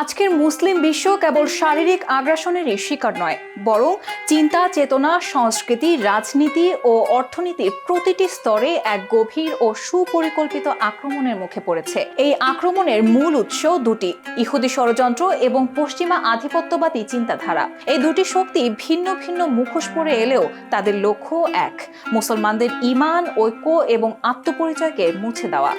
আজকের মুসলিম বিশ্ব কেবল শারীরিক আগ্রাসনেরই শিকার নয়, বরং চিন্তা, চেতনা, সংস্কৃতি, রাজনীতি ও অর্থনীতির প্রতিটি স্তরে এক গভীর ও সুপরিকল্পিত আক্রমণের মুখে পড়েছে। এই আক্রমণের মূল উৎস দুটি, ইহুদি ষড়যন্ত্র এবং পশ্চিমা আধিপত্যবাদী চিন্তাধারা। এই দুটি শক্তি ভিন্ন ভিন্ন মুখোশ পরে এলেও তাদের লক্ষ্য এক, মুসলমানদের ইমান, ঐক্য এবং আত্মপরিচয়কে মুছে দেওয়া।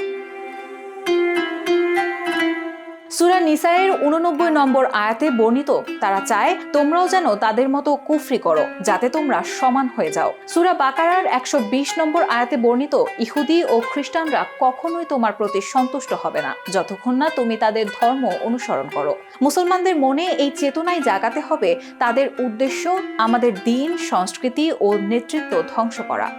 সুরা নিসাইয়ের উননব্বই নম্বর আয়াতে বর্ণিত, তারা চায়, তোমরাও যেন তাদের মতো কুফরি করো, যাতে তোমরা সমান হয়ে যাও। সুরা বাকারার একশো বিশ নম্বর আয়াতে বর্ণিত, ইহুদি ও খ্রিস্টানরা কখনোই তোমার প্রতি সন্তুষ্ট হবে না, যতক্ষণ না তুমি তাদের ধর্ম অনুসরণ করো। মুসলমানদের মনে এই চেতনায় জাগাতে হবে তাদের উদ্দেশ্য, আমাদের দিন, সংস্কৃতি ও নেতৃত্ব ধ্বংস করা।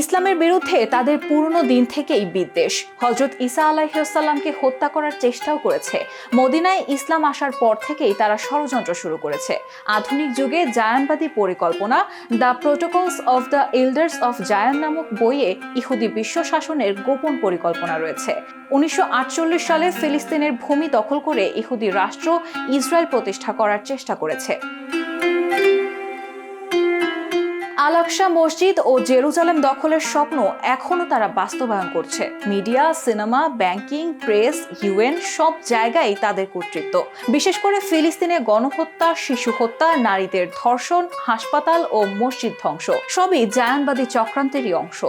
ইসলামের বিরুদ্ধে তাদের পুরনো দিন থেকেই বিদ্বেষ। হজরত ঈসা আলাহিসাল্লামকে হত্যা করার চেষ্টাও করেছে। মদিনায় ইসলাম আসার পর থেকেই তারা ষড়যন্ত্র শুরু করেছে। আধুনিক যুগে জায়ানবাদী পরিকল্পনা, the protocols of the elders of Zion নামক বইয়ে ইহুদি বিশ্ব শাসনের গোপন পরিকল্পনা রয়েছে। উনিশশো আটচল্লিশ সালে ফিলিস্তিনের ভূমি দখল করে ইহুদি রাষ্ট্র ইসরায়েল প্রতিষ্ঠা করার চেষ্টা করেছে। আলাকসা মসজিদ ও জেরুজালেম দখলের স্বপ্ন এখনও তারা বাস্তবায়ন করছে। Media, cinema, banking, press, UN সব জায়গায় তাদের কর্তৃত্ব। বিশেষ করে ফিলিস্তিনে গণহত্যা, শিশু হত্যা, নারীদের ধর্ষণ, হাসপাতাল ও মসজিদ ধ্বংস, সবই জায়ানবাদী চক্রান্তেরই অংশ।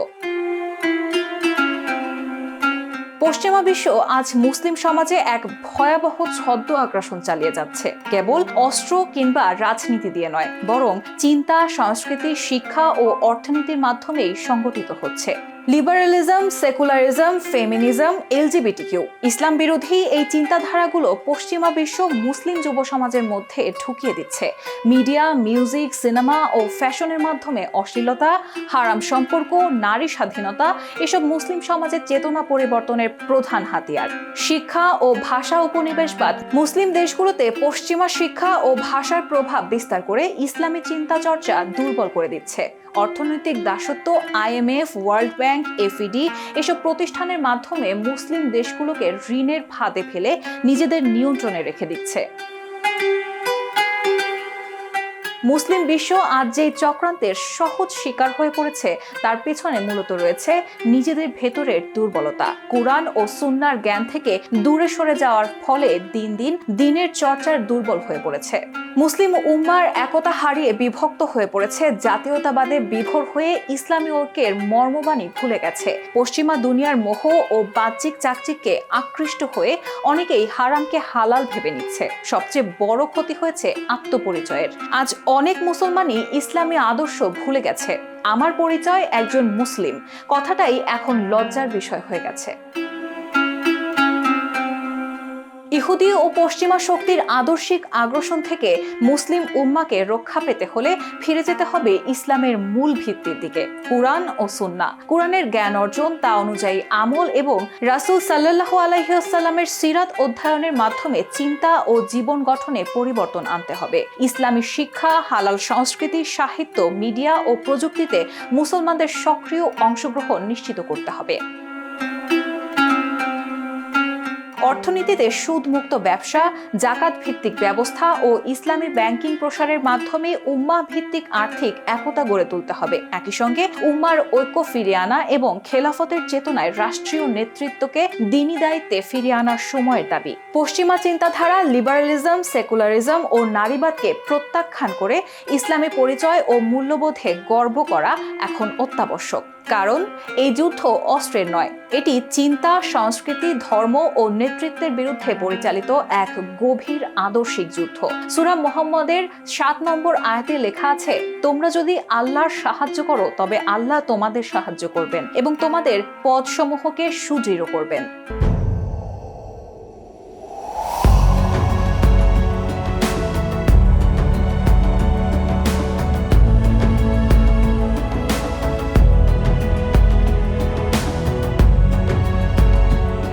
পশ্চিমা বিশ্ব আজ মুসলিম সমাজে এক ভয়াবহ ছদ্ম আগ্রাসন চালিয়ে যাচ্ছে। কেবল অস্ত্র কিংবা রাজনীতি দিয়ে নয়, বরং চিন্তা, সংস্কৃতি, শিক্ষা ও অর্থনীতির মাধ্যমেই সংগঠিত হচ্ছে। Liberalism, secularism, feminism LGBT Q ইসলাম বিরোধী এই চিন্তাধারাগুলো পশ্চিমা বিশ্ব মুসলিম যুব সমাজের মধ্যে ঢুকিয়ে দিচ্ছে। মিডিয়া, মিউজিক, সিনেমা ও ফ্যাশনের মাধ্যমে অশ্লীলতা, হারাম সম্পর্ক, নারী স্বাধীনতা এসব মুসলিম সমাজের চেতনা পরিবর্তনের প্রধান হাতিয়ার। শিক্ষা ও ভাষা উপনিবেশবাদ মুসলিম দেশগুলোতে পশ্চিমা শিক্ষা ও ভাষার প্রভাব বিস্তার করে ইসলামী চিন্তা চর্চা দুর্বল করে দিচ্ছে। অর্থনৈতিক দাসত্ব আইএমএফ ওয়ার্ল্ড ব্যাংক এফইডি এসব প্রতিষ্ঠানের মাধ্যমে মুসলিম দেশগুলোকে ঋণের ফাঁদে ফেলে নিজেদের নিয়ন্ত্রণে রেখে দিচ্ছে। মুসলিম বিশ্ব আজ যেই চক্রান্তের সহজ শিকার হয়ে পড়েছে, তার পেছনে মূলত রয়েছে নিজেদের ভেতরের দুর্বলতা। কোরআন ও সুন্নার জ্ঞান থেকে দূরে সরে যাওয়ার ফলে দিন দিন দিনের চর্চার দুর্বল হয়ে পড়েছে। মুসলিম উম্মার একতা হারিয়ে বিভক্ত হয়ে পড়েছে, জাতীয়তাবাদে বিভোর হয়ে ইসলামী ঐক্যের মর্মবাণী ভুলে গেছে। পশ্চিমা দুনিয়ার মোহ ও বাহ্যিক চাকচিককে আকৃষ্ট হয়ে অনেকেই হারামকে হালাল ভেবে নিচ্ছে। সবচেয়ে বড় ক্ষতি হয়েছে আত্মপরিচয়ের। আজ অনেক মুসলমানই ইসলামী আদর্শ ভুলে গেছে। আমার পরিচয় একজন মুসলিম। কথাটাই এখন লজ্জার বিষয় হয়ে গেছে। ইহুদি ও পশ্চিমা শক্তির আদর্শিক আগ্রাসন থেকে মুসলিম উম্মাকে রক্ষা পেতে হলে ফিরে যেতে হবে ইসলামের মূল ভিত্তির দিকে, কুরআন ও সুন্না কোরআনের জ্ঞান অর্জন তা অনুযায়ী আমল এবং রাসূল সাল্লাহ আলহিউসাল্লামের সিরাত অধ্যয়নের মাধ্যমে চিন্তা ও জীবন গঠনে পরিবর্তন আনতে হবে। ইসলামী শিক্ষা, হালাল সংস্কৃতি, সাহিত্য, মিডিয়া ও প্রযুক্তিতে মুসলমানদের সক্রিয় অংশগ্রহণ নিশ্চিত করতে হবে। অর্থনীতিতে সুদমুক্ত ব্যবসা জাকাত ভিত্তিক ব্যবস্থা ও ইসলামী ব্যাংকিং প্রসারের মাধ্যমে উম্মা ভিত্তিক আর্থিক একতা গড়ে তুলতে হবে। একই সঙ্গে উম্মার ঐক্য ফিরিয়ে আনা এবং খেলাফতের চেতনায় রাষ্ট্রীয় নেতৃত্বকে দিনী দায়িত্বে ফিরিয়ে আনার সময়ের দাবি। পশ্চিমা চিন্তাধারা, লিবারালিজম, সেকুলারিজম ও নারীবাদকে প্রত্যাখ্যান করে ইসলামী পরিচয় ও মূল্যবোধে গর্ব করা এখন অত্যাবশ্যক। কারণ এই যুদ্ধ অস্ত্রের নয়। এটি চিন্তা, সংস্কৃতি, ধর্ম ও নেতৃত্বের বিরুদ্ধে পরিচালিত এক গভীর আদর্শিক যুদ্ধ। সুরা মোহাম্মদের সাত নম্বর আয়াতে লেখা আছে, তোমরা যদি আল্লাহর সাহায্য করো, তবে আল্লাহ তোমাদের সাহায্য করবেন এবং তোমাদের পদসমূহকে সুদৃঢ় করবেন।